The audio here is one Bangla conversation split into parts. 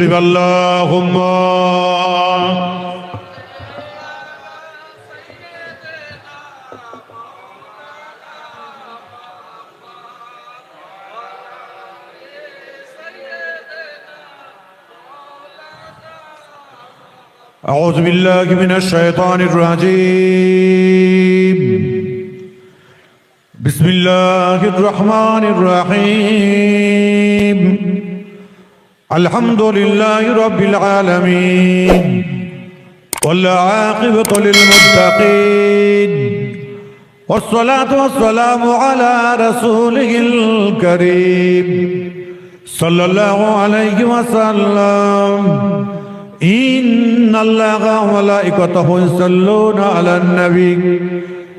اللهم. أعوذ بالله من الشيطان الرجيم. بسم الله الرحمن الرحيم. الحمد لله رب العالمين والعاقبة للمتقين والصلاة والسلام على رسوله الكريم صلى الله عليه وسلم إن الله وملائكته يصلون على النبي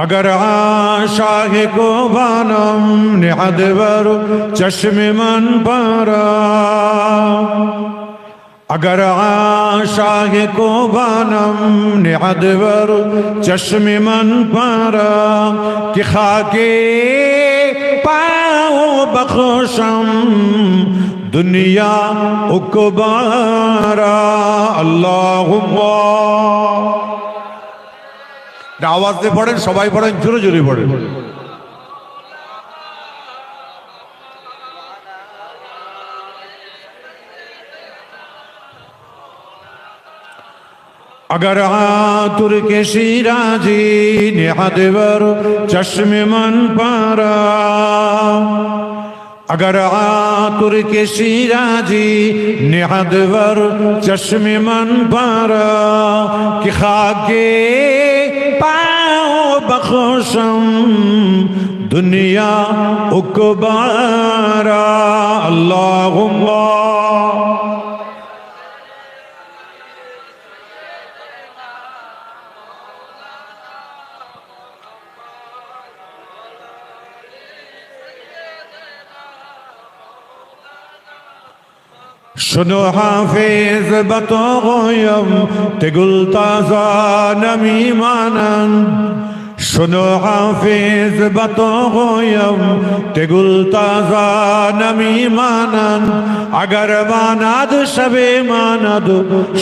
اگر آشاہ کو بانم نحد برو چشم من پرا اگر آشاہ کو بانم نحد برو چشم من پرا کہ خاکے پاؤ بخشم دنیا اکبارا اللہم اللہ এটা আওয়াজ দিয়ে পড়েন, সবাই পড়েন, জোরে জোরে পড়েন। আগর আতুর কে সিরাজি নেহাদেবর চশমে মন পারা। আগর আতুর কে সিরাজি নেহাদেবর চশমে মন পারা। কি খাকে पाओ बखुशम दुनिया उकबारा अल्लाहुम्मा শুনো হাফেজ বতম তেগুল তাজা নমিমানন শুনো হাফেজ বতম তেগুল তাজা নমিমানন আগর মানাদ শবে মানাদ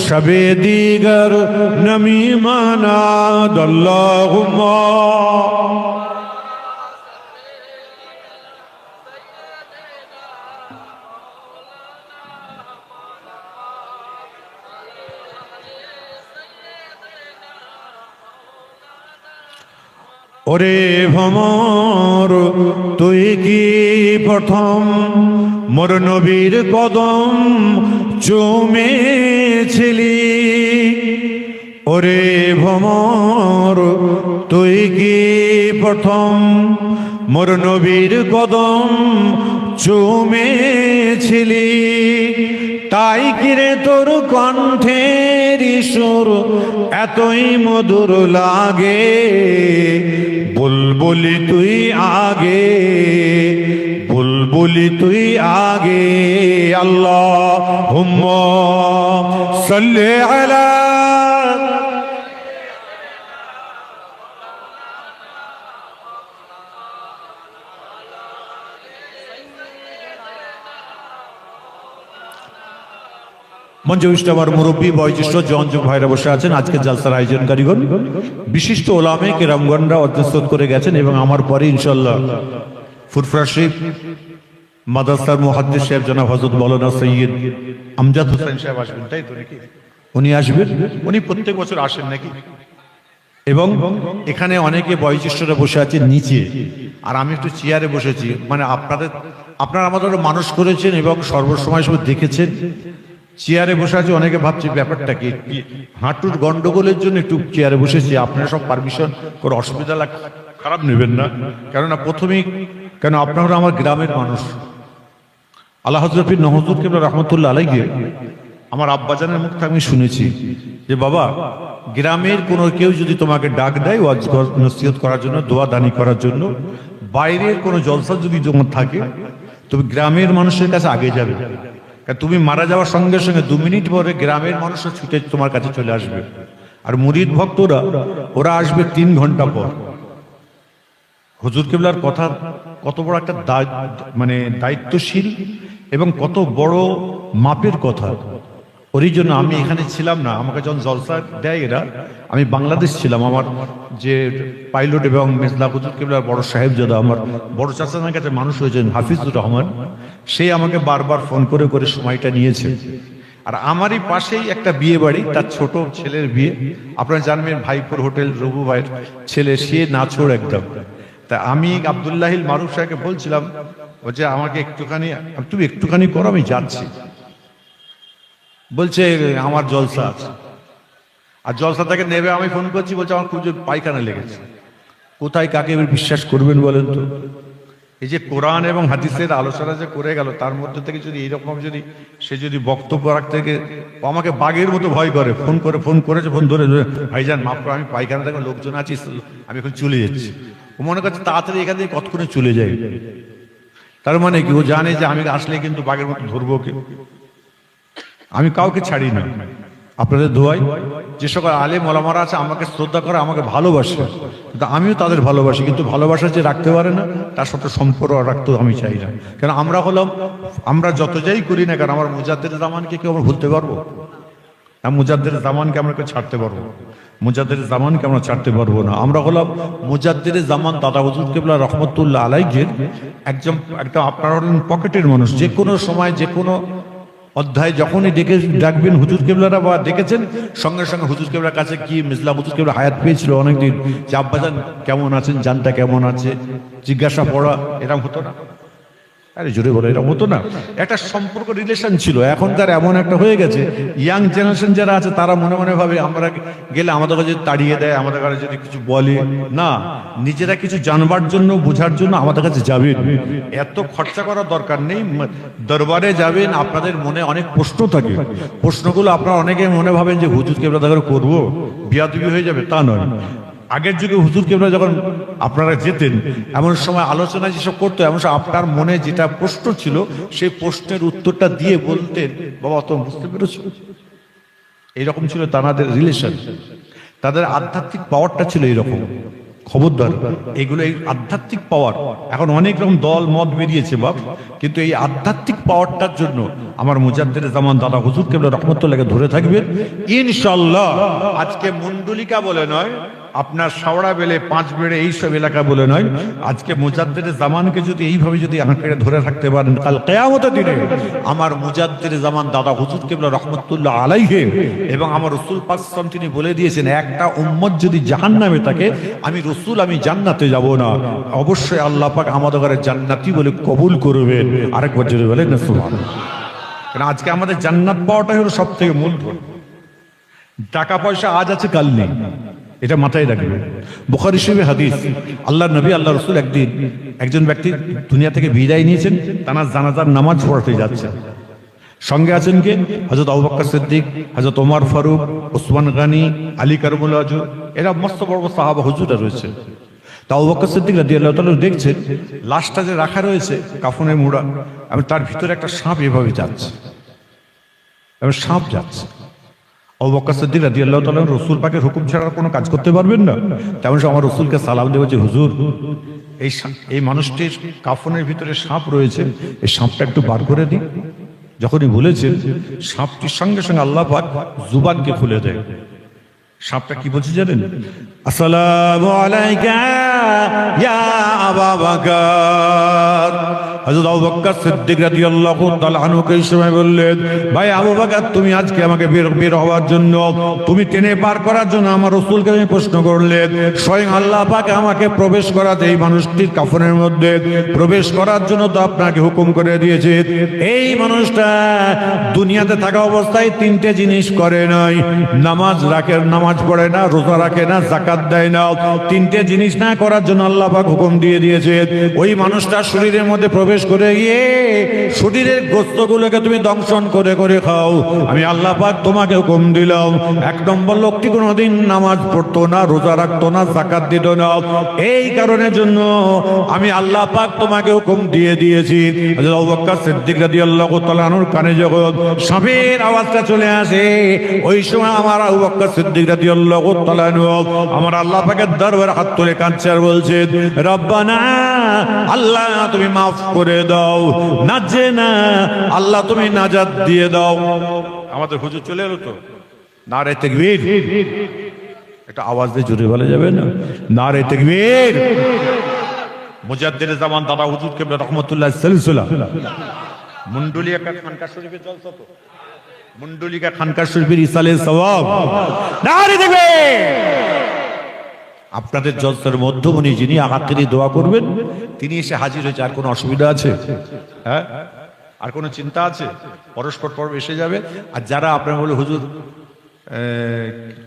শবে দিগর নমিমানাদ আল্লাহুম্মা ওরে ভমর তুই কি প্রথম? মোর নবীর কদম চুমেছিলি। ওরে ভমর তুই কি প্রথম? মোর নবীর কদম চুমেছিলি। তাই কিরে তোর কণ্ঠের সুর এতই মধুর লাগে? বুলবুলি তুই আগে, বুলবুলি তুই আগে আল্লাহ হুম সাল্লি আলা মঞ্চবিষ্ট আমার মুরব্বী বয়োজ্যেষ্ঠ জনযোগ ভাইরা বসে আছেন। আজকে জালসার আয়োজনকারীগণ। বিশিষ্ট ওলামে কেরামগণরা অধ্যস্ত করে গেছেন এবং আমার পরে ইনশাল্লাহ ফুরফরা শরীফ মাদাসার মুহাদ্দিস সাহেব জনাব হজরত মৌলানা সৈয়দ আমজাদ হোসেন সাহেব আসবেন, তাই তো নাকি? উনি আসবেন। উনি প্রত্যেক বছর আসেন নাকি? এবং এখানে অনেকে বয়োজ্যেষ্ঠরা বসে আছে নিচে। আর আমি একটু চেয়ারে বসেছি। মানে আপনাদের, আপনারা আমাদের মানুষ করেছেন এবং সর্বসময় সব দেখেছেন। চেয়ারে বসে আছে, অনেকে ভাবছে ব্যাপারটা কি? হাঁটুর গন্ডগোলের জন্য একটু চেয়ারে বসেছি, আপনারা সব পারমিশন করে অসুবিধা খারাপ নেবেন না। কেননা প্রথমেই, কেন আপনারা আমার গ্রামের মানুষ। আল্লাহ হজরফির নহজুর কেবল রহমতুল্লাহ আলাইকে আমার আব্বাজানের মুখ আমি শুনেছি যে, বাবা, গ্রামের কোনো কেউ যদি তোমাকে ডাক দেয় ওয়াজ নসিহত করার জন্য, দোয়া দানি করার জন্য, বাইরের কোনো জলসা যদি তোমার থাকে, তুমি গ্রামের মানুষের কাছে আগে যাবে। তুমি মারা যাওয়ার সঙ্গে সঙ্গে দু মিনিট পরে গ্রামের মানুষরা ছুটে তোমার কাছে চলে আসবে। আর মুরিদ ভক্তরা, ওরা আসবে তিন ঘণ্টা পর। হজুর কেবলার কথা কত বড় একটা মানে দায়িত্বশীল এবং কত বড় মাপের কথা। ওরই জন্য আমি এখানে ছিলাম না, আমাকে যখন জলসা দেয় এরা, আমি বাংলাদেশ ছিলাম, আমার যে পাইলট এবং মেজলা হুজুর কেবলার বড় সাহেবজাদা, আমার বড় চাচানের কাছে মানুষ হয়েছেন হাফিজুর রহমান, সে আমাকে বারবার ফোন করে করে সময়টা নিয়েছে। আর আমারই পাশেই একটা বিয়ে বাড়ি, তার ছোট ছেলের বিয়ে। আপনারা জানবেন ভাইপুর হোটেল রঘু ভাইয়ের ছেলে, সে নাছোড় একদম। তা আমি আবদুল্লাহিল মারুফ সাহেবকে বলছিলাম যে আমাকে একটুখানি, তুমি একটুখানি করো, আমি যাচ্ছি। বলছে আমার জলসা আছে। আর জলসা থেকে নেবে আমি ফোন করছি বলছে আমার খুব পায়খানা লেগেছে। কোথায় কাকে বিশ্বাস করবেন বলেন তো? এই যে কোরআন এবং হাদিসের আলোচনা যে করে গেল তার মধ্যে থেকে যদি এইরকম যদি সে যদি বক্তব্য রাখতে আমাকে বাঘের মতো ভয় করে ফোন করে ফোন করেছে ফোন ধরে ধরে ভাইজান মাফ করো, আমি পায়খানা থেকে লোকজন আছি আমি এখন চলে যাচ্ছি। ও মনে করছে তাড়াতাড়ি এখান থেকে কতক্ষণে চলে যায় তার মানে কি? ও জানে যে আমি আসলে কিন্তু বাঘের মতো ধরবো কে? আমি কাউকে ছাড়ি না আপনাদের দোয়াই যে সকল আলে মলামারা আছে, আমাকে শ্রদ্ধা করে, আমাকে ভালোবাসে। কিন্তু আমিও তাদের ভালোবাসি, কিন্তু ভালোবাসা যে রাখতে পারে না, তার সাথে সম্পর্ক রাখতে আমি চাই না। কেন আমরা হলাম, আমরা যত যাই করি না কেন, আমার মুজাদ্দের জামানকে কেউ আমরা ভুলতে পারব? না মুজাদ্দের জামানকে আমরা কেউ ছাড়তে পারব মুজাদ্দের জামানকে আমরা ছাড়তে পারব না। আমরা হলাম মুজাদ্দের জামান দাদা হুজুর কেবলা রহমতুল্লাহ আলাইজের একজন একটা আপনার হলেন পকেটের মানুষ। যে কোনো সময়, যে কোনো অধ্যায় যখনই ডেকে ডাকবেন হুজুর কেবলারা বা ডেকেছেন, সঙ্গে সঙ্গে হুজুর কেবলার কাছে কি মিসলাম হুজুর কেবলা হায়াত পেয়েছিল অনেকদিন? যে আব্বাজান কেমন আছেন, জানটা কেমন আছে? জিজ্ঞাসা পড়া এরকম হতো না? আরে জোরে বলে, এরকম হতো না। একটা সম্পর্ক রিলেশন ছিল, এখনকার এমন একটা হয়ে গেছে ইয়াং জেনারেশন যারা আছে, তারা মনে মনে ভাবে আমরা গেলে আমাদের কাছে তাড়িয়ে দেয়, আমাদের কাছে যদি কিছু বলে, না, নিজেরা কিছু জানবার জন্য, বোঝার জন্য আমাদের কাছে যাবেন। এত খরচা করার দরকার নেই দরবারে যাবেন, আপনাদের মনে অনেক প্রশ্ন থাকে। প্রশ্নগুলো আপনারা অনেকে মনে ভাবেন যে আমরা দেখা করব? বিয়াদবি হয়ে যাবে, তা নয়। আগের যুগে হুজুর কেবলা যখন আপনারা যেতেন, এমন সময় আলোচনা যেসব করতো, এমন সময় আপনার মনে যেটা প্রশ্ন ছিল, সেই প্রশ্নের উত্তরটা দিয়ে বলতেন, বাবা, অত বুঝতে পেরেছ? এইরকম ছিল তাদের রিলেশন তাদের আধ্যাত্মিক পাওয়ারটা ছিল এইরকম। খবরদার, এগুলো এই আধ্যাত্মিক পাওয়ার এখন অনেক রকম দল, মত বেরিয়েছে, বাপ। কিন্তু এই আধ্যাত্মিক পাওয়ারটার জন্য আমার মুজাদ্দের জামান দাদা হুজুর কেবল রহমতুল্লাহকে ধরে থাকবেন। ইনশাল্লাহ আজকে মুন্ডলিকা বলে নয় আপনার সাওড়া বেলে পাঁচ বেড়ে এইসব এলাকা বলে নয়। আজকে মুজাদ্দের জামানকে যদি এইভাবে যদি আঁকড়ে ধরে থাকতে পারেন, কাল কেয়ামতের দিনে আমার মুজাদ্দের জামান দাদা হুজুর কেবলা রহমতুল্লাহ আলাইহে এবং আমার রসুল পাকসাম তিনি বলে দিয়েছেন, একটা উম্মত যদি জাহান নামে থাকে, আমি রসুল, আমি জান্নাতে যাব না। অবশ্যই আল্লাহ পাক আমাদের ঘরে জান্নাতি বলে কবুল করবেন আরেকবার যদি বলে না সুবহানাল্লাহ। কারণ আজকে আমাদের জান্নাত পাওয়াটাই হলো সব থেকে মূল টাকা পয়সা আজ আছে, কাল নেই। এটা মাথায় রাখবে। বুখারি শরীফে হাদিস আল্লাহ নবী আল্লাহ রসুল একদিন একজন ব্যক্তি দুনিয়া থেকে বিদায় নিয়েছেন, তানার জানাজার নামাজ পড়াতে যাচ্ছেন। সঙ্গে আছেন কে? হজরত আবু বকর সিদ্দিক হজরত ওমর ফারুক, ওসমান গানি, আলী কারমুল আজু, এরা মস্ত বড় সাহাবা হুজুরা রয়েছে। তা আবু বকর সিদ্দিক রাদিয়াল্লাহু তাআলা দেখছেন, লাশটা যে রাখা রয়েছে, কাফনের মুড়া, আমি তার ভিতরে একটা সাপ এভাবে যাচ্ছে। এবং সাপ যাচ্ছে। বকর সিদ্দিক রাদিয়াল্লাহু তাআলা রসুল পাকের হুকুম ছাড়া কোনো কাজ করতে পারবেন না। তেমন আমার রসুলকে সালাম দেওয়া যে হুজুর, এই এই মানুষটির কাফনের ভিতরে সাপ রয়েছে, এই সাপটা একটু বার করে দিই যখনই বলেছেন, সাপটির সঙ্গে সঙ্গে আল্লাহ পাক জুবানকে খুলে দেয় সাপটা কি বলছে জানেন? আসসালামু আলাইকা ইয়া আবা বকর। প্রবেশ এই করার জন্য তো আপনাকে হুকুম করে দিয়েছে। এই মানুষটা দুনিয়াতে থাকা অবস্থায় তিনটে জিনিস করে নাই। নামাজ রাখে, নামাজ পড়ে না, রোজা রাখে না জাকাত দেয় না। তিনটে জিনিস না করার জন্য আল্লাহ পাক হুকুম দিয়ে দিয়েছে। ওই মানুষটার শরীরের মধ্যে প্রবেশ প্রবেশ করে গিয়ে শরীরের গোস্তগুলোকে তুমি দংশন করে করে খাও। আমি আল্লাহ পাক তোমাকে হুকুম দিলাম। এক নম্বর লোকটি কোনোদিন নামাজ পড়তো না, রোজা রাখতো না জাকাত দিত না। এই কারণের জন্য আমি আল্লাহ পাক তোমাকে হুকুম দিয়ে দিয়েছি। কানে যখন সাপের আওয়াজটা চলে আসে, ওই সময় আমার আবু সিদ্দিক আমার আল্লাহ পাকের দরবারে হাত তুলে কাঁদছে আর বলছে, রব্বানা আল্লাহ, তুমি মাফ করে দাও। নাজে না আল্লাহ, তুমি নাজাত দিয়ে দাও। আমাদের হুজুর চলে এলো তো। না রে তেকবীর। একটা আওয়াজ দিয়ে জোরে বলা যাবে না? না রে তেকবীর। মুজাদ্দিদ জামান দাদা হুজুর কেবলা রহমতুল্লাহ সিলসিলা। মুন্ডুলিয়া খানকা শরীফের জলসা তো। মুন্ডুলিকা খানকা শরীফের ইসালে সওয়াব। না রে তেকবীর। আপনাদের জলসার মধ্যমণি যিনি আগাতেরই দোয়া করবেন, তিনি এসে হাজির হয়েছে। আর কোনো অসুবিধা আছে? হ্যাঁ? আর কোনো চিন্তা আছে? পরস্পর পর্ব এসে যাবে। আর যারা আপনার বলে, হুজুর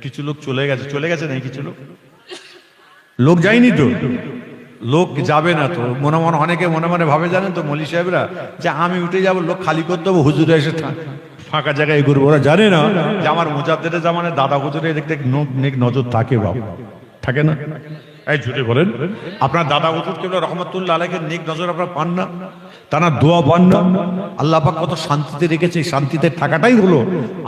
কিছু লোক চলে গেছে। চলে গেছে নাকি কিছু লোক? লোক যায়নি তো? লোক যাবে না তো? মনে মনে, অনেকে মনে মনে ভাবে, জানেন তো, মলি সাহেবরা, যে আমি উঠে যাব, লোক খালি করতে দেবো হুজুরে এসে ফাঁকা জায়গায় ঘুরবো ওরা জানে না যে আমার মুজাদ্দের জামানে দাদা হুজুরে দেখতে নজর থাকে বাবা থাকে না? এই ঝুটে বলেন, আপনার দাদা হুজুর কেবল রহমতুল্লাহ আলাইকে নেক নজর আপনারা পান না, তারা দোয়া পান না। আল্লাহ পাক কত শান্তিতে রেখেছে শান্তিতে থাকাটাই হলো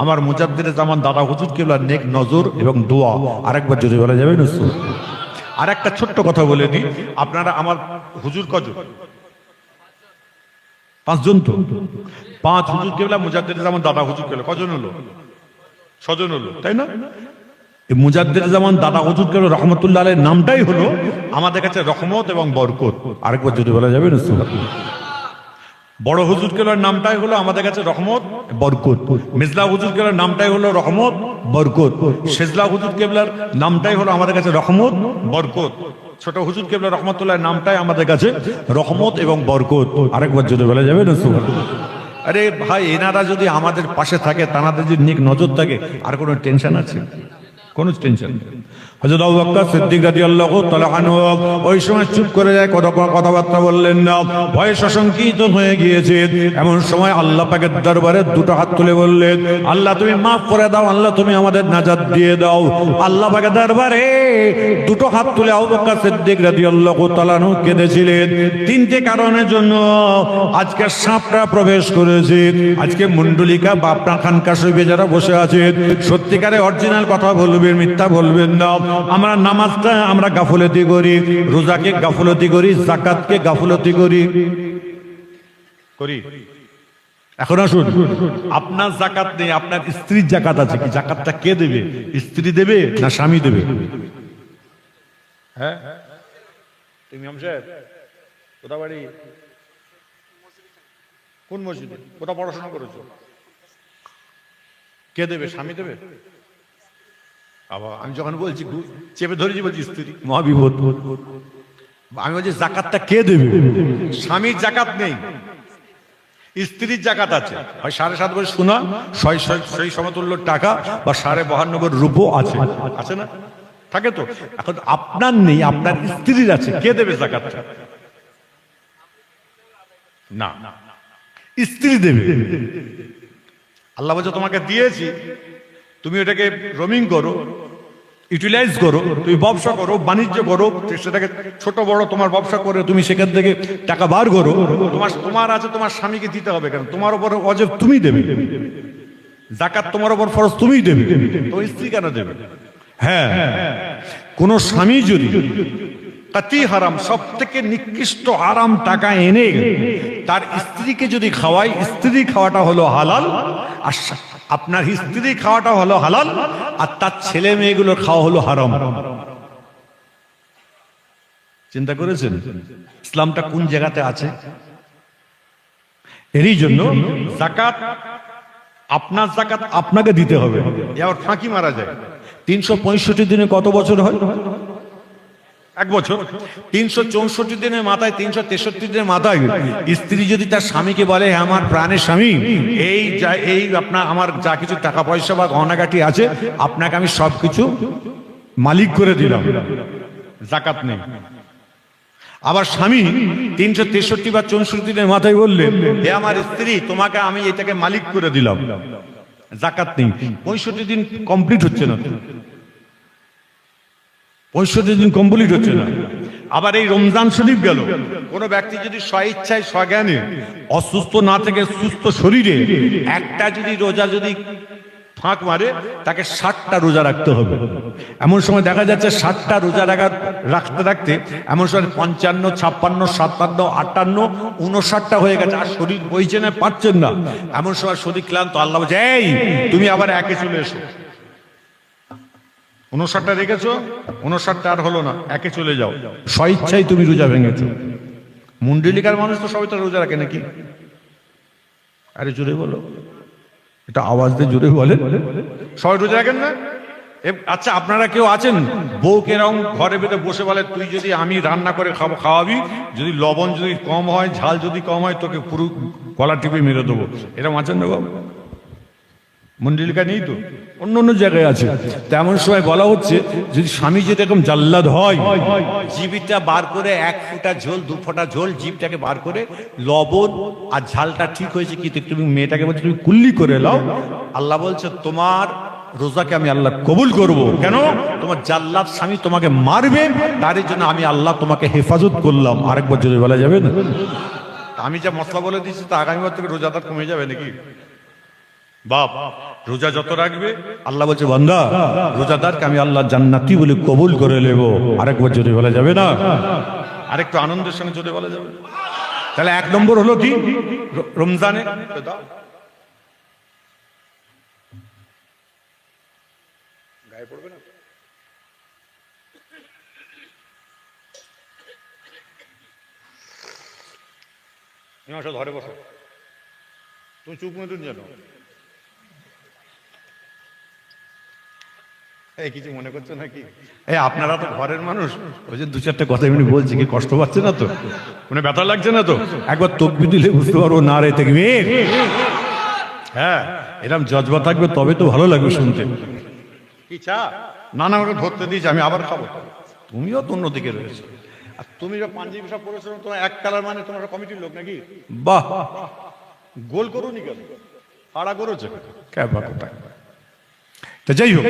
আমার মুজাদ্দের জামান দাদা হুজুর কেবল নেক নজর এবং দোয়া। আরেকবার জোরে বলা যাবে না আর একটা ছোট্ট কথা বলে দিই, আপনারা আমার হুজুর কজন? পাঁচজন তো? পাঁচ হুজুর কেবলা মুজাদ্দের জামান দাদা হুজুর কেবলা, কজন হলো? ছজন হলো, তাই না? এই মুজাদ্দের জামান দাদা হুজুর কেবল রহমতুল্লাহ আলের নামটাই হলো আমাদের কাছে রহমত এবং বরকত। আরেকবার যদি বলা যাবে বড় হুজুর কেলার নামটাই হলো আমাদের কাছে রহমত, বরকত। মিজলা হুজুর কেলার নামটাই হলো রহমত, বরকত। শেজলা হুজুর কেবলার নামটাই হলো আমাদের কাছে রহমত, বরকত। ছোট হুজুর কেবলা রহমতুল্লাহ নামটাই আমাদের কাছে রহমত এবং বরকত। আরেকবার যদি বলা যাবে না আরে ভাই, এনারা যদি আমাদের পাশে থাকে, তানাদের যদি নিক নজর থাকে, আর কোনো টেনশন আছে? কোনো টেনশন হযরত আবু বকর সিদ্দিক রাদিয়াল্লাহু তাআলা আনহু ওই সময় চুপ করে যায়, কথা কথাবার্তা বললেন না। ভয়ে সশঙ্কিত হয়ে গিয়েছে। এমন সময় আল্লাহ পাকের দরবারে দুটো হাত তুলে বললেন, আল্লাহ তুমি মাফ করে দাও, আল্লাহ তুমি আমাদের নাজাত দিয়ে দাও। আল্লাহ পাকের দরবারে দুটো হাত তুলে আবু বকর সিদ্দিক রাদিয়াল্লাহু তাআলা আনহু কেঁদেছিলেন। তিনটে কারণের জন্য আজকে সাপটা প্রবেশ করেছে। আজকে মুন্ডলিকা বাপনা খানকা শরীফে যারা বসে আছে, সত্যিকারে অরিজিনাল কথা বলবেন মিথ্যা বলবেন না। আমরা নামাজটা আমরা গাফলতি করি, রোজাকে গাফলতি করি, জাকাতকে গাফলতি করি। করি। এখন আসুন, আপনার জাকাত নেই, আপনার স্ত্রীর জাকাত আছে কি? জাকাতটা কে দেবে? স্ত্রী দেবে না স্বামী দেবে? হ্যাঁ? তুমি সাহেব, কোথা বাড়ি? কোন মসজিদে? কোথা পড়াশোনা করেছ? কে দেবে? স্বামী দেবে? আবার আমি যখন বলছি চেপে ধরেছি বলছি স্ত্রী মহাবিপদ। আমি বলছি জাকাতটা কে দেবে? স্বামীর জাকাত নেই। স্ত্রীর জাকাত আছে। হয় সাড়ে সাত বছর শোনা ছয় সমতুল্য টাকা বা সাড়ে বাহান্ন রূপও আছে। আছে না? থাকে তো? এখন আপনার নেই আপনার স্ত্রীর আছে। কে দেবে জাকাতটা? না। স্ত্রী দেবে। আল্লাহ বলছে তোমাকে দিয়েছি। তুমি ওটাকে রোমিং করো। ইউটিলাইজ করো, তুমি ব্যবসা করো, বাণিজ্য করো সেটাকে ছোট বড় তোমার ব্যবসা করে তুমি সেখান থেকে টাকা বার করো, তোমার তোমার আছে, তোমার স্বামীকে দিতে হবে কেন? তোমার উপর অজেব তুমি দেবে। জাকাত তোমার উপর ফরজ তুমিই দেবে। তোমার স্ত্রী কেন দেবে? হ্যাঁ কোন স্বামী যদি কাতি হারাম সব থেকে নিকৃষ্ট হারাম টাকা এনে তার স্ত্রীকে যদি খাওয়াই স্ত্রী খাওয়াটা হলো হালাল আর আপনার স্ত্রী খাওয়াটা হলো হালাল আর তার ছেলে মেয়েগুলোর খাওয়া হলো হারাম। চিন্তা করেছেন? ইসলামটা কোন জায়গাতে আছে? এরই জন্য জাকাত আপনার জাকাত আপনাকে দিতে হবে। এ আবার ফাঁকি মারা যায়। তিনশো পঁয়ষট্টি দিনে কত বছর হয়? এক বছর। তিনশো চৌষট্টি দিনের মাথায় তিনশো তেষট্টি দিনের মাথায় স্ত্রী যদি তার স্বামীকে বলে "হ্যাঁ, আমার প্রাণের স্বামী এই যা এই আপনার আমার যা কিছু টাকা পয়সা বা গহনাগাটি আছে আপনাকে আমি সবকিছু মালিক করে দিলাম। জাকাত নেই। আবার স্বামী তিনশো তেষট্টি বা চৌষট্টি দিনের মাথায় বললেন হে আমার স্ত্রী তোমাকে আমি এটাকে মালিক করে দিলাম। জাকাত নেই। পঁয়ষট্টি দিন কমপ্লিট হচ্ছে না। পঁয়ষট্টি দিন কমপ্লিট হচ্ছে না। আবার এই রমজান শরীফ গেল। কোনো ব্যক্তি যদি স্বইচ্ছায়, স্বজ্ঞানে, অসুস্থ না থেকে সুস্থ শরীরে একটা যদি রোজা যদি ফাঁক মারে, তাকে ষাটটা রোজা রাখতে হবে। এমন সময় দেখা যাচ্ছে ষাটটা রোজা রাখার রাখতে রাখতে এমন সময় পঞ্চান্ন, ছাপ্পান্ন, সাতান্ন, আটান্ন উনষাটটা হয়ে গেছে। আর শরীর বইছে না, পারছেন না। এমন সময় শরীর ক্লান্ত, আল্লাহ এই, তুমি আবার একে চলে এসো। উনষাটটা রেখেছো উনষাটটা আর হলো না একে চলে যাও। স্বইচ্ছাই তুমি রোজা ভেঙেছো। মুন্ডলিকার মানুষ তো সবাই তো রোজা রাখে নাকি? আরে জোরে বলো। এটা আওয়াজ দিয়ে জোরে বলেন সবাই রোজা রাখেন না? আচ্ছা আপনারা কেউ আছেন? বউ কেরম ঘরে বেঁধে বসে বলে তুই যদি আমি রান্না করে খাব খাওয়াবি যদি লবণ যদি কম হয় ঝাল যদি কম হয় তোকে পুরো গলা টিপে মেরে দেবো। এরকম আছেন না বাবু? মন্ডলিকা নেই তো? অন্য অন্য জায়গায় আছে। তেমন সময় বলা হচ্ছে যদি স্বামী যদি এরকম জাল্লাদ হয় জিবিটা বার করে এক ফোঁটা ঝোল দু ফোঁটা ঝোল জিভটাকে বার করে লবণ আর ঝালটা ঠিক হয়েছে কি? তুমি মেয়েটাকে বলছে তুমি কুল্লি করে লাও আল্লাহ বলছে তোমার রোজাকে আমি আল্লাহ কবুল করব। কেন? তোমার জাল্লাদ স্বামী তোমাকে মারবে তার জন্য আমি আল্লাহ তোমাকে হেফাজত করলাম। আরেকবার যদি বলা যাবে না? আমি যা মশলা বলে দিচ্ছি তা আগামীবার থেকে রোজাদার কমে যাবে নাকি? বাপ রোজা যত রাখবে? আল্লাহ বলছে বান্দা রোজাদারকে আমি আল্লাহ জান্নাতি বলে কবুল করে নেব। আরেকবার যদি বলা যাবে না? আরেকটু আনন্দের সঙ্গে যদি বলা যাবে। তাহলে এক নম্বর হলো কি? রমজানে? গায়ে পড়বে না? ধরে বসো। তুমি চুপ মেটুন জানো কিছু মনে করছ নাকি? এই আপনারা তো ঘরের মানুষ। ওই যে দু চারটে কথা এমনি বলছি কি কষ্ট পাচ্ছে না তো? মানে ব্যথা লাগছে না তো? একবার তকবি দিলে বুঝতে পারব না রে দেখবি হ্যাঁ এরকম জজবা থাকবে তবে তো ভালো লাগবে শুনতে। কি চা? না না আমাকে ধরতে দিয়েছি আমি আবার খাব। তুমিও তো অন্যদিকে রয়েছে। আর তুমি যে পাঞ্জাবি সব পরেছো তোমার এক কালার মানে তোমার কমিটির লোক নাকি? বাহ। গোল করুনি কেন? হাড়া করেছে? ক্যাবা কোথায়? তা যাই হোক,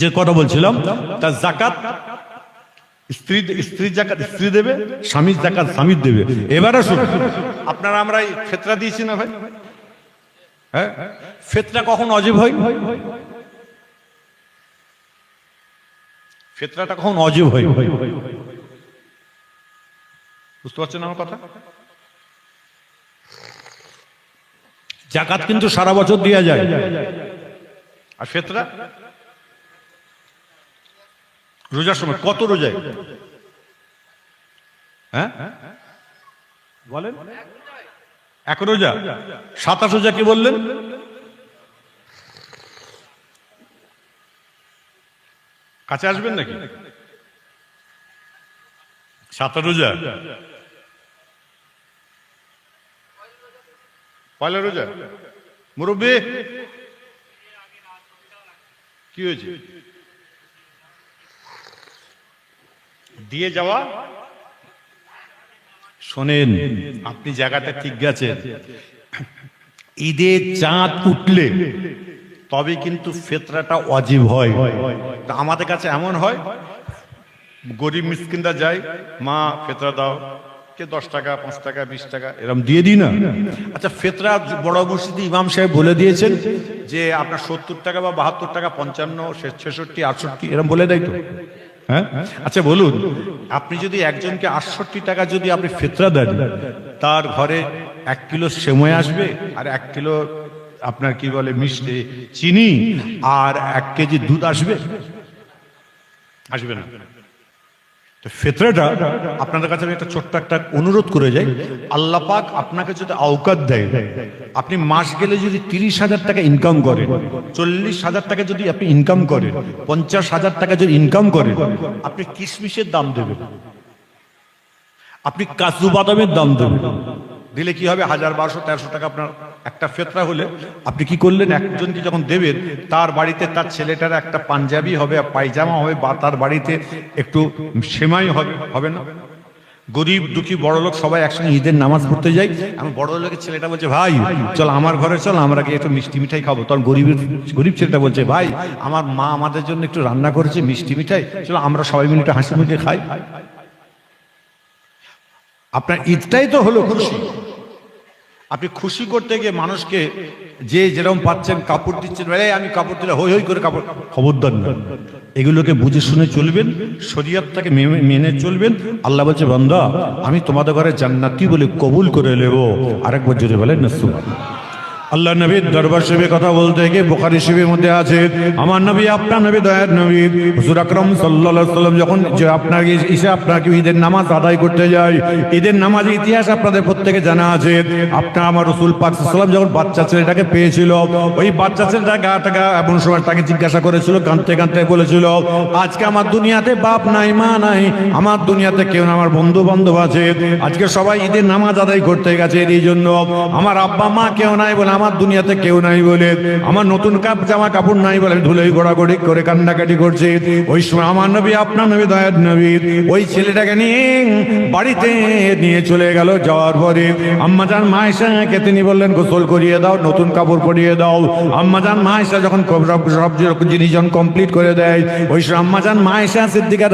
যে কথা বলছিলাম, তার জাকাত স্ত্রী স্ত্রীর জাকাত স্ত্রী দেবে, স্বামীর জাকাত স্বামীর দেবে। এবার আসুন, আপনারা আমরা ফেতরা দিয়েছি না ভাই? হ্যাঁ? ফেতরা কখন অজীব হয়? ফেতরাটা কখন অজীব হয়? বুঝতে পারছেন আমার কথা? জাকাত কিন্তু সারা বছর দেওয়া যায়। আর ফেতরা? রোজার সময় কত রোজায়? হ্যাঁ? বলেন। এক রোজা? সাতাশ রোজা কি বললেন? কাছে আসবেন নাকি? সাতাশ রোজা? পয়লা রোজা? মুরব্বী? কি দিয়ে যাওয়া? শোনেন, আপনি জায়গাটা ঠিক গেছেন। ঈদের চাঁদ উঠলে তবে কিন্তু ফেতরাটা অজীব হয়। তা আমাদের কাছে এমন হয়, গরিব মিসকিনরা যায়, মা, ফেতরা দাও। কে দশ টাকা পাঁচ টাকা বিশ টাকা এরকম দিয়ে দিই না। আচ্ছা ফেতরা বড় মসজিদে ইমাম সাহেব বলে দিয়েছেন যে আপনার সত্তর টাকা বা বাহাত্তর টাকা পঞ্চান্ন ছেষট্টি আটষট্টি এরকম বলে দেয় তো? হ্যাঁ? আচ্ছা বলুন আপনি যদি একজনকে আটষট্টি টাকা যদি আপনি ফেতরা দেন তার ঘরে এক কিলো সেময় আসবে আর এক কিলো আপনার কি বলে মিষ্টি চিনি আর এক কেজি দুধ আসবে? আসবে না। ফেতরাটা আপনাদের কাছে আমি একটা ছোট্ট একটা অনুরোধ করে যাই। আল্লাহ পাক আপনাকে যদি আওকাত দেয়, আপনি মাস গেলে যদি তিরিশ হাজার টাকা ইনকাম করেন, চল্লিশ হাজার টাকা যদি আপনি ইনকাম করেন, পঞ্চাশ হাজার টাকা যদি ইনকাম করেন, আপনি কিশমিশের দাম দেবেন? আপনি কাজু বাদামের দাম দেবেন? দিলে কি হবে? হাজার বারোশো তেরোশো টাকা আপনার একটা ফেতরা হলে আপনি কি করলেন? একজনকে যখন দেবেন, তার বাড়িতে তার ছেলেটার একটা পাঞ্জাবি হবে পায়জামা হবে, বা তার বাড়িতে একটু সেমাই হবে হবে না? গরিব দুঃখী বড় লোক সবাই একসঙ্গে ঈদের নামাজ পড়তে যাই আমি বড় লোকের ছেলেটা বলছে, ভাই, চল আমার ঘরে চল, আমরা গিয়ে একটু মিষ্টি মিঠাই খাব। তখন গরিবের, গরিব ছেলেটা বলছে, ভাই, আমার মা আমাদের জন্য একটু রান্না করেছে, মিষ্টি মিঠাই। চলো আমরা সবাই মিলে একটু হাসি মুখে খাই। আপনার ঈদটাই তো হলো খুশি। আপনি খুশি করতে গিয়ে মানুষকে যে যেরকম পাচ্ছেন কাপড় দিচ্ছেন বেড়ে আমি কাপড় দিলে হই হই করে কাপড় খবরদার না। এগুলোকে বুঝে শুনে চলবেন, শরীয়তটাকে মেনে চলবেন। আল্লাহ বলছে বন্ধ আমি তোমাদের ঘরে জান্নাতি বলে কবুল করে নেব। আরেকবার জোরে বলে না। আল্লাহ নবীর দরবার শিবে কথা বলতে গিয়ে বোখারি শিবের মধ্যে আছে, আমার নবী, আপনার নবী, দয়ার নবী। হুজুর আকরম সাল্লাল্লাহু সাল্লাম যখন আপনার এসে আপনাকে ঈদের নামাজ আদায় করতে যায়, ঈদের নামাজের ইতিহাস আপনাদের প্রত্যেকে জানা আছে। আপনার আমার রসুল পাক সাল্লাম যখন বাচ্চা ছেলেটাকে পেয়েছিল, ওই বাচ্চা ছেলেটা গা টাকা এমন সময় তাকে জিজ্ঞাসা করেছিল, কাঁদতে কাঁদতে বলেছিল, আজকে আমার দুনিয়াতে বাপ নাই, মা নাই, আমার দুনিয়াতে কেউ না আমার বন্ধু বান্ধব আছে। আজকে সবাই ঈদের নামাজ আদায় করতে গেছে, এই জন্য আমার আব্বা মা কেউ নাই বলে আমার দুনিয়াতে কেউ নাই বলে, আমার নতুন কাপ জামা কাপড় নাই বলে ধুলোই ঘোরাঘুরি করে কান্নাকাটি করছি। ওই সময় আমার নবী, আপনার নবী দয়ার নবী, ওই ছেলেটাকে নিয়ে বাড়িতে নিয়ে চলে গেল যাওয়ার পরে। আম্মাজান মায়েশাকে তিনি বললেন, গোসল করিয়ে দাও, নতুন কাপড় পরিয়ে দাও। আম্মাজান মায়েশা যখন সব জিনিস যখন কমপ্লিট করে দেয়, ওই সময় আম্মাজান মায়েশা, সিদ্দিকা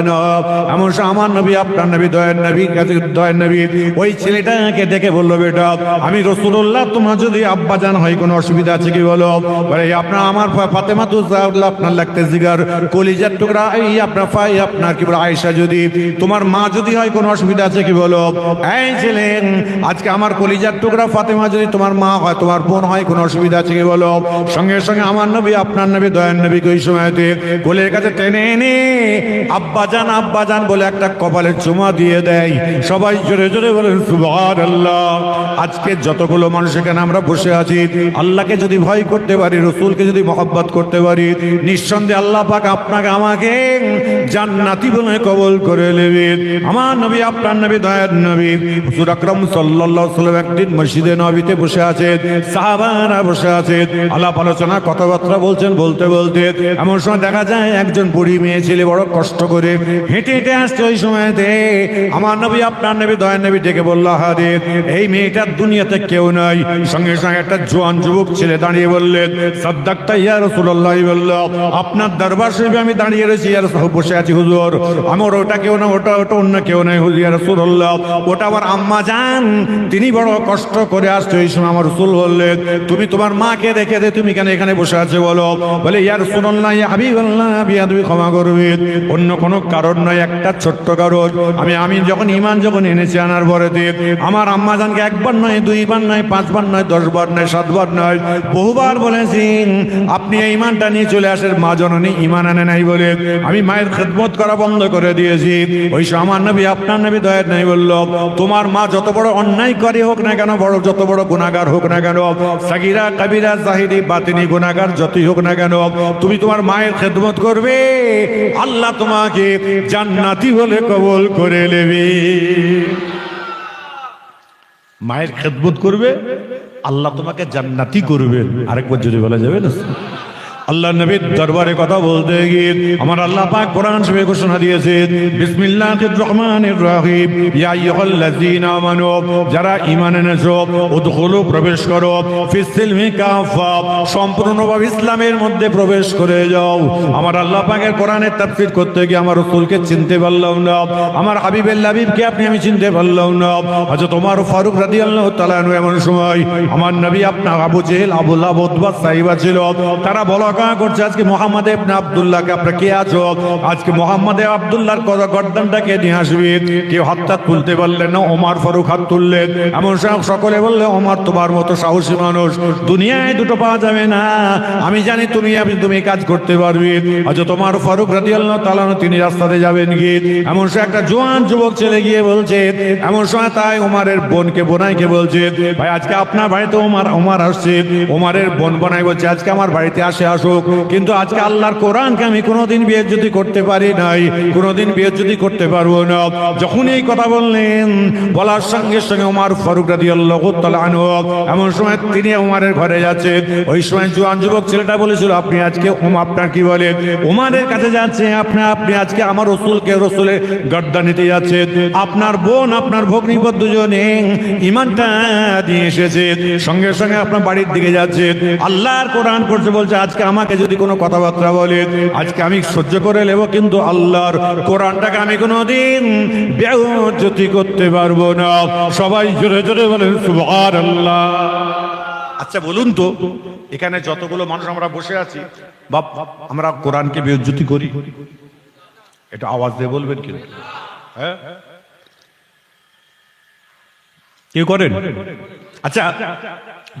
আনহা, এমন সময় আমার নবী, আপনার নবী দয়ার নবী দয়ার নবী, ওই ছেলেটাকে দেখে বলল, বেটা, আমি রসুল্লাহ তোমার যদি আব্বা জান হয়, কোনো অসুবিধা আছে কি বলো? আপনার আমার ফাতেমা তো আপনার লাগতে জিগার কলিজার টুকরা, এই আপনার ফাই, আপনার কি বলে, আয়েশা যদি, তোমার মা যদি হয়, কোনো অসুবিধা আছে কি বলো? এই ছেলে, আজকে আমার কলিজার টুকরা ফাতেমা যদি তোমার মা হয়, তোমার বোন হয়, কোনো অসুবিধা আছে কি বলো? সঙ্গে সঙ্গে আমার নবী, আপনার নবী, দয়ার নবীকে ওই সময়তে কোলের কাছে টেনে এনে আব্বা জান আব্বা জান বলে একটা কপালে চুমা দিয়ে দেয়। সবাই জোরে জোরে বলেন সুবহানাল্লাহ, আজকে যতগুলো মানুষ এখানে আমরা বসে আছি। আল্লাহকে যদি ভয় করতে পারি, রসুলকে যদি মহব্বত করতে পারি, নিঃসন্দেহে আল্লাহ পাক আপনাকে আমাকে জান্নাতি বলে কবল করে নেবে আমার নবী, আপনার নবী, দয়ার নবী, হুজুর আকরাম সাল্লাল্লাহু মসজিদে নবীতে বসে আছে সাহাবারা বসে আছে আলাপ আলোচনা, কথাবার্তা বলছেন, বলতে বলতে এমন সময় দেখা যায় একজন বুড়ি মেয়ে ছেলে বড় কষ্ট করে হেঁটে হেঁটে আসছে ওই সময়তে। আমার নবী, আপনার নবী, দয়ার নবী ডেকে বলল হারে এই মেয়েটার দুনিয়াতে কেউ নাই। সঙ্গে সঙ্গে একটা জোয়ান যুবক ছেলে দাঁড়িয়ে বললেন রাসূলুল্লাহ বলল, আপনার দরবার শরীফে আমি দাঁড়িয়ে রয়েছি, ইয়া রাসূল, বসে আছি হুজুর। আমার ওটা কেউ না, ওটা ওটা অন্য কেউ নাই হুজুর, ইয়া রাসূলুল্লাহ। ওটা আমার আম্মা জান তিনি বড় কষ্ট করে আসছে এই সময় আমার রসুল বললেন তুমি তোমার মাকে রেখে দে, তুমি কেন এখানে বসে আছো বলো? বলে, ইয়া রাসূলুল্লাহ, ইয়া হাবিবাল্লাহ বিয়া তুমি ক্ষমা করবে। অন্য কোনো কারণ নয় একটা ছোট্ট কারণ। আমি আমি যখন ইমান যখন এনেছি, আনার পরে আমার আম্মা জানকে একবার নয়, দুইবার নয়, পাঁচবার নয় দশবার নয় সাতবার নয়, বহুবার বলেছি আপনি এই ইমানটা নিয়ে চলে আসেন, মা জননী ইমান আনে নাই বলে। আমি মায়ের খেদমত করা বন্ধ করে দিয়েছি। ওই সময় আমার নবী, আপনার নবী দয়ের নাই বলল, তোমার মা যত বড় অন্যায় করে হোক না কেন, বড় যত বড় গুণাগার হোক না কেন সাকিরা কাবিরা জাহিরি বাতিনি গুণাগার যতই হোক না কেন, তুমি তোমার মায়ের খেদমত করবে। আল্লাহ তোমাকে জান্নাতি হলে কবল করে নেবে। মায়ের খেদমত করবে আল্লাহ তোমাকে জান্নাতি করবে। আরেকবার যদি বলা যাবে না? আল্লাহ নবীর দরবারে কথা বলতে গিয়ে আমার আল্লাহ পাক কোরআন শরীফে ঘোষণা দিয়েছে, বিসমিল্লাহির রহমানির রহিম। ইয়া আইয়ুহাল্লাযীনা আমানু, যারা ঈমান এনেছো, উদখুলু, প্রবেশ করো। ফিস সিলমি কাফা, সম্পূর্ণভাবে ইসলামের মধ্যে প্রবেশ করে যাও। আমার আল্লাহ পাকের কোরআনের তাফসীর করতে গিয়ে আমার রাসূলকে চিনতে পারলাম না। আমার হাবিবের লাবিবকে আপনি আমি চিনতে পারলাম না। হযরত ওমর ফারুক রাদিয়াল্লাহু তাআলা এমন সময় আমার নবী আপনার Abu Jahl, Abu Lahab Utba Shaiba ছিল। তারা বলকা করছে। আজকে মোহাম্মদ ইবনে আব্দুল্লাহকে আপনারা কে আছো? আজকে মোহাম্মদ আব্দুল্লাহর কথা গর্দানটাকে নিয়ে আসবে? কেউ হাতটা তুলতে পারলেন না, ওমর ফারুক হাত তুললেন এমন সময় সকলে বললে, ওমর তোমার মতো সাহসী মানুষ, দুনিয়ায় দুটো পাওয়া যাবে না। আমি জানি তুমি, আমি তুমি কাজ করতে পারবে। আচ্ছা তোমার ফারুক রাদিয়াল্লাহু তাআলা তিনি রাস্তাতে যাবেন গিয়ে এমন সময় একটা জোয়ান যুবক ছেলে গিয়ে বলছে, এমন সময় তাই ওমারের বোনকে, বোনাইকে বলছে, ভাই, আজকে আপনার বাড়িতে ওমার ওমার আসছে। ওমারের বোন বোনাই বলছে, আজকে আমার বাড়িতে আসে আসুন আসুক কিন্তু আজকে আল্লাহর কোরআনকে আমি কোনোদিন বিয়ে যদি করতে পারি নাই, কোনোদিন বিয়ে যদি করতে পারব না। যখন এই কথা বললেন, বলার সঙ্গে সঙ্গে উমার ফারুক আল্লাহ এমন সময় তিনি উমারের ঘরে যাচ্ছেন ওই সময় জোয়ান যুবক ছেলেটা বলেছিল, আপনি আজকে আপনার কি বলেন উমারের কাছে যাচ্ছে, আপনি আপনি আজকে আমার রসুলকে রসুলের গড্ডা নিতে যাচ্ছেন আপনার বোন, আপনার ভগ্নিপদ দুজনে ইমানটা দিয়ে এসেছে। সঙ্গে সঙ্গে আপনার বাড়ির দিকে যাচ্ছে। আল্লাহর কোরআন পড়ছে, বলছে, আজকে আমাকে যদি কোনো কথাবার্তা বলে, আজকে আমি সহ্য করে নেব, কিন্তু আল্লাহর কোরআনটাকে আমি কোনোদিন ব্যাহতি করতে পারব না। সবাই জোরে জোরে বলেন সুবহান আল্লাহ আচ্ছা বলুন তো, এখানে যতগুলো মানুষ আমরা বসে আছি, বাপ, আমরা কোরআনকে বেজ্জতি করি? এটা আওয়াজ দিয়ে বলবেন কিন্তু হ্যাঁ? কেউ করেন? আচ্ছা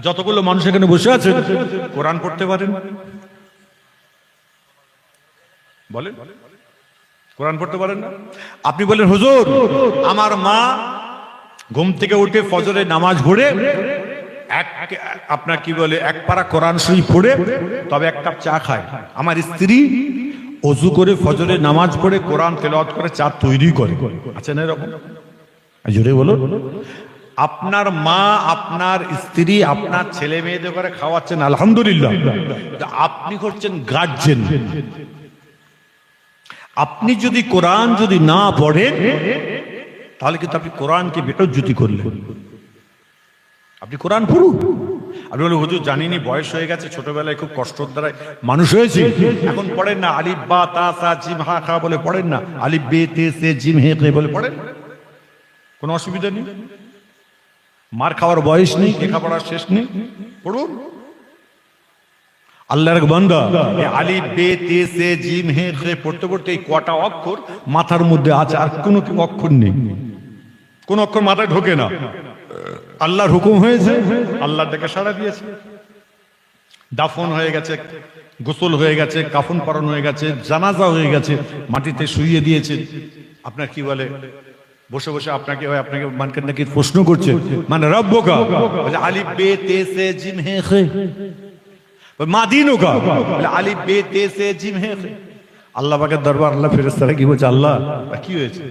যতগুলো মানুষ এখানে বসে আছেন, কোরআন পড়তে পারেন। বলেন। কোরআন পড়তে পারেন না? আপনি বলেন, হুজুর, আমার মা ঘুম থেকে উঠে ফজরে নামাজ পড়ে, এক, আপনার কি বলে, এক পারা কোরআন শরীফ পড়ে, তবে এক কাপ চা খায়। আমার স্ত্রী অজু করে ফজরে নামাজ পড়ে, কোরআন তেলাওয়াত করে, চা তৈরি করে। আচ্ছা না এরকম? জোরে বলো আপনার মা, আপনার স্ত্রী, আপনার ছেলে মেয়েদের করে খাওয়াচ্ছেন, আলহামদুলিল্লাহ। আপনি করছেন গার্জেন আপনি যদি কোরআন যদি না পড়েন, তাহলে কিন্তু আপনি কোরআনকে বেটজ্যুতি করলেন। আপনি কোরআন পড়ুন। আপনি বলে হুজুর, জানিনি বয়স হয়ে গেছে, ছোটবেলায় খুব কষ্টর দ্বারা মানুষ হয়েছে। এখন পড়েন না, আলিফ, বা, তা, সা, জিম, হা, খা বলে পড়েন না। আলিফ, বে, তে, সে, জিম, হে বলে পড়েন? কোনো অসুবিধা নেই? মার খাওয়ার বয়স নেই লেখাপড়ার শেষ নেই। পড়ুন। আল্লাহর এক এই বে তে সে জিম হে খে, পড়তে পড়তে এই কটা অক্ষর মাথার মধ্যে আছে, আর কোনো অক্ষর নেই। কোন অক্ষর মাথায় ঢোকে না। আল্লাহর হুকুম হয়েছে আল্লাহ ডেকে সাড়া দিয়েছে। দাফন হয়ে গেছে, গোসল হয়ে গেছে, কাফন পরানো হয়ে গেছে, জানাজা হয়ে গেছে, মাটিতে শুইয়ে দিয়েছে। আপনার কি বলে? বসে বসে আপনাকে হয়, আপনাকে মানকে নাকি প্রশ্ন করছে মানে রব্বকা? আলিফ বে তে সে জিম হে খে। মা দিনুকা? বলে, আলিফ বে তে সে জিম হে খে। আল্লাহ পাকের দরবার আল্লাহ ফেরেস্তারা কি বলছে? আল্লাহ। কি হয়েছে?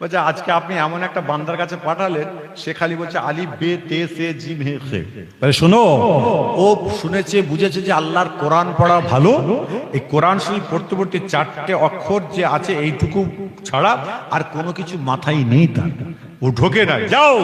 বলছে, আজকে আপনি এমন একটা বান্দার কাছে পাঠালেন, সে খালি বলছে, আলি বে তে সে জিম হে সে। শোনো, ও শুনেছে, বুঝেছে যে আল্লাহর কোরআন পড়া ভালো। এই কোরআন শরীফ পড়তে পড়তে চারটে অক্ষর যে আছে, এইটুকু ছাড়া আর কোনো কিছু মাথায় নেই তার। ও ঢোকে না যাও!